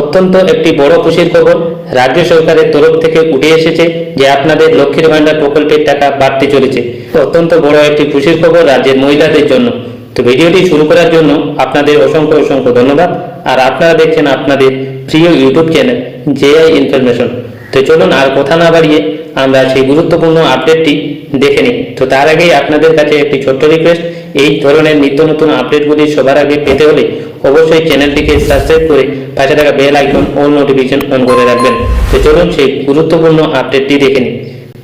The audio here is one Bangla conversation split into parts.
অত্যন্ত একটি বড় খুশির খবর, রাজ্য সরকারের তরফ থেকে উঠে এসেছে যে আপনাদের লক্ষ্মীর ভান্ডার প্রকল্পের টাকা বাড়তে চলেছে। অত্যন্ত বড় একটি খুশির খবর রাজ্যের মহিলাদের জন্য। তো ভিডিওটি শুরু করার জন্য আপনাদের অসংখ্য অসংখ্য ধন্যবাদ। আর আপনারা দেখছেন আপনাদের প্রিয় ইউটিউব চ্যানেল জেআই ইনফরমেশন। তো চলুন আর কথা না বাড়িয়ে আমরা সেই গুরুত্বপূর্ণ আপডেটটি দেখে নিই। তো তার আগেই আপনাদের কাছে একটি ছোট্ট রিকোয়েস্ট এই ধরনের নিত্য নতুন আপডেটগুলি সবার আগে পেতে হলে অবশ্যই চ্যানেলটিকে সাবস্ক্রাইব করে পাশে থাকা বেল আইকন ও নোটিফিকেশন অন করে রাখবেন। তো চলুন সেই গুরুত্বপূর্ণ আপডেটটি দেখে নিই।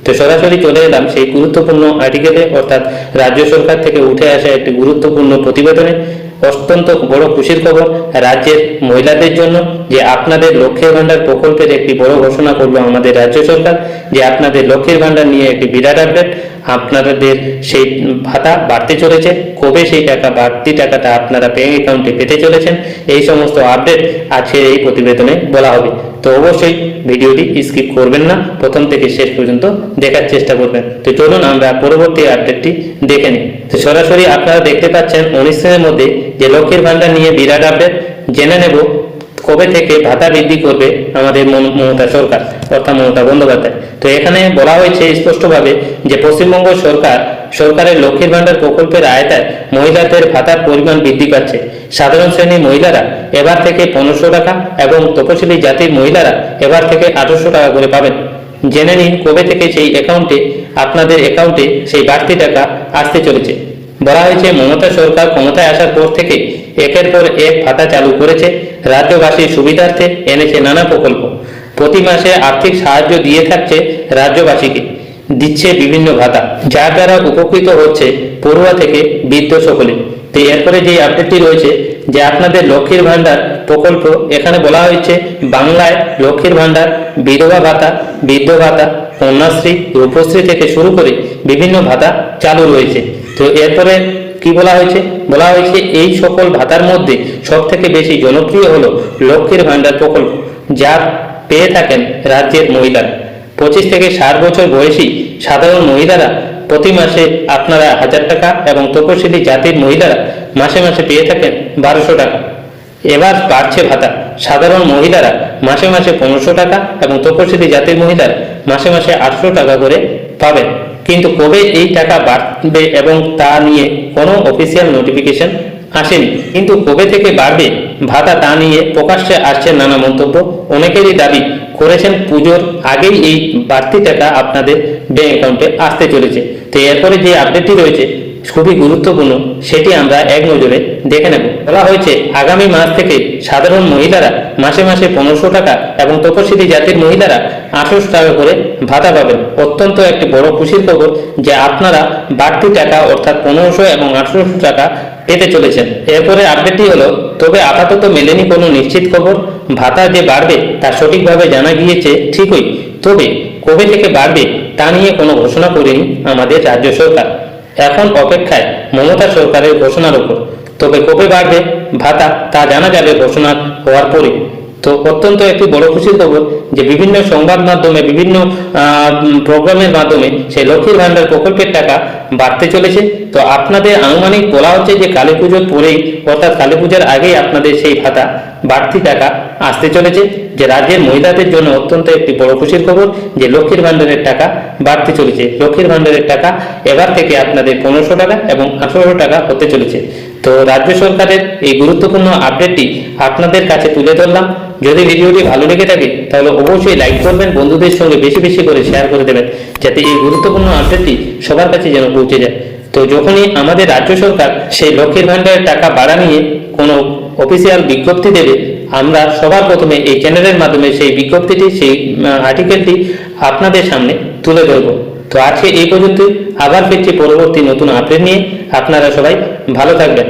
তো সরাসরি চলে এলাম সেই গুরুত্বপূর্ণ আর্টিকেলে অর্থাৎ রাজ্য সরকার থেকে উঠে আসা একটি গুরুত্বপূর্ণ প্রতিবেদনে। অত্যন্ত বড় খুশির খবর, রাজ্যের মহিলাদের জন্য যে আপনাদের লক্ষ্মীর ভাণ্ডার প্রকল্পের একটি বড় ঘোষণা করল আমাদের রাজ্য সরকার, যে আপনাদের লক্ষ্মীর ভাণ্ডার নিয়ে একটি বিরাট আপডেট আপনাদের সেই ভাতা বাড়তে চলেছে, কবে সেই টাকা বাড়তি টাকাটা আপনারা ব্যাঙ্ক অ্যাকাউন্টে পেতে চলেছেন, এই সমস্ত আপডেট আজকের এই প্রতিবেদনে বলা হবে। তো অবশ্যই ভিডিওটি স্কিপ করবেন না। প্রথম থেকে শেষ পর্যন্ত দেখার চেষ্টা করবেন। তো চলুন আমরা পরবর্তী আপডেটটি দেখে নিই। তো সরাসরি আপনারা দেখতে পাচ্ছেন উনিশ মধ্যে যে লক্ষ্মীর ভান্ডার নিয়ে বিরাট আপডেট জেনে নেব কবে থেকে ভাতা বৃদ্ধি করবে আমাদের মমতা সরকার, অর্থাৎ মমতা বন্দ্যোপাধ্যায়। তো এখানে বলা হয়েছে স্পষ্টভাবে যে পশ্চিমবঙ্গ সরকার সরকারের লক্ষ্মীর ভান্ডার প্রকল্পের আয়তায় মহিলাদের ভাতার পরিমাণ বৃদ্ধি পাচ্ছে। সাধারণ শ্রেণির মহিলারা এবার থেকে পনেরোশো টাকা এবং তপশিলি জাতির মহিলারা এবার থেকে আঠারোশো টাকা করে পাবেন। জেনে নিন কবে থেকে সেই অ্যাকাউন্টে, আপনাদের অ্যাকাউন্টে সেই বাড়তি টাকা আসতে চলেছে। বলা হয়েছে, মমতা সরকার ক্ষমতায় আসার পর থেকে একের পর এক ভাতা চালু করেছে। রাজ্যবাসীর সুবিধার্থে এনেছে নানা প্রকল্প। প্রতি মাসে আর্থিক সাহায্য দিয়ে থাকছে রাজ্যবাসীকে। দিচ্ছে বিভিন্ন ভাতা যার দ্বারা উপকৃত হচ্ছে পড়ুয়া থেকে বৃদ্ধ সকলে। তো এরপরে যে আপডেটটি রয়েছে, যে আপনাদের লক্ষ্মীর ভাণ্ডার প্রকল্প, এখানে বলা হয়েছে, বাংলায় লক্ষ্মীর ভান্ডার বিধবা ভাতা, বৃদ্ধ ভাতা, কন্যাশ্রী, রূপশ্রী থেকে শুরু করে বিভিন্ন ভাতা চালু রয়েছে। তো এরপরে কি বলা হয়েছে? বলা হয়েছে, এই সকল ভাতার মধ্যে সব থেকে বেশি জনপ্রিয় হলো লক্ষ্মীর ভান্ডার প্রকল্প, যা পেয়ে থাকেন রাজ্যের মহিলারা। পঁচিশ থেকে ষাট বছর বয়সী সাধারণ মহিলারা প্রতি মাসে আপনারা হাজার টাকা এবং তপশিলি জাতির মহিলারা মাসে মাসে পেয়ে থাকেন বারোশো টাকা। এবার বাড়ছে ভাতা। সাধারণ মহিলারা মাসে মাসে পনেরোশো টাকা এবং তপশিলি জাতির মহিলারা মাসে মাসে আটশো টাকা করে পাবেন। কিন্তু কবে এই টাকা বাড়বে এবং তা নিয়ে কোনো অফিসিয়াল নোটিফিকেশন আসেনি। কিন্তু কবে থেকে বাড়বে ভাতা তা নিয়ে প্রকাশ্যে আসছে নানা মন্তব্য। অনেকেরই দাবি করেছেন পুজোর আগেই এই বাড়তি টাকা আপনাদের ব্যাঙ্ক অ্যাকাউন্টে আসতে চলেছে। তো এরপরে যে আপডেটটি রয়েছে, খুবই গুরুত্বপূর্ণ, সেটি আমরা এক নজরে দেখে নেব। বলা হয়েছে, আগামী মাস থেকে সাধারণ মহিলারা মাসে মাসে পনেরোশো টাকা এবং তপশিলি জাতির মহিলারা আঠারোশো টাকা করে ভাতা পাবেন। অত্যন্ত একটি বড় খুশির খবর যে আপনারা বাড়তি টাকা অর্থাৎ পনেরোশো এবং আঠারোশো টাকা পেতে চলেছেন। এরপরে আপডেটটি হলো, তবে আপাতত মেলেনি কোনো নিশ্চিত খবর। ভাতা যে বাড়বে তা সঠিকভাবে জানা গিয়েছে ঠিকই, তবে কবে থেকে বাড়বে তা নিয়ে কোনো ঘোষণা করেনি আমাদের রাজ্য সরকার। এখন অপেক্ষায় মমতা সরকারের ঘোষণার উপর তবে কবে বাড়বে ভাতা তা জানা যাবে ঘোষণা হওয়ার পরে তো অত্যন্ত একটি বড় খুশির খবর যে বিভিন্ন সংবাদ মাধ্যমে, বিভিন্ন প্রোগ্রামের মাধ্যমে সেই লক্ষ্মীর ভান্ডার প্রকল্পের টাকা বাড়তে চলেছে। তো আপনাদের আনুমানিক বলা হচ্ছে যে কালী পুজোর পরেই, অর্থাৎ কালী পূজার আগেই আপনাদের সেই ভাতা, বাড়তি টাকা আসতে চলেছে, যে রাজ্যের মহিলাদের জন্য অত্যন্ত একটি বড় খুশির খবর, যে লক্ষ্মীর ভান্ডারের টাকা বাড়তে চলেছে। লক্ষ্মীর ভান্ডারের টাকা এবার থেকে আপনাদের পনেরোশো টাকা এবং আঠারোশো টাকা হতে চলেছে। তো রাজ্য সরকারের এই গুরুত্বপূর্ণ আপডেটটি আপনাদের কাছে তুলে ধরলাম। যদি ভিডিওটি ভালো লেগে থাকে, তাহলে অবশ্যই লাইক করবেন, বন্ধুদের সঙ্গে বেশি বেশি করে শেয়ার করে দেবেন, যাতে এই গুরুত্বপূর্ণ আপডেটটি সবার কাছে যেন পৌঁছে যায়। তো যখনই আমাদের রাজ্য সরকার সেই লক্ষ্মীর ভাণ্ডারের টাকা বাড়া নিয়ে কোনো অফিসিয়াল বিজ্ঞপ্তি দেবে, আমরা সবার প্রথমে এই চ্যানেলের মাধ্যমে সেই বিজ্ঞপ্তিটি, সেই আর্টিকেলটি আপনাদের সামনে তুলে ধরব। তো আজকে এই পর্যন্তই, আবার ফিরছি পরবর্তী নতুন আপডেট নিয়ে। আপনারা সবাই ভালো থাকবেন।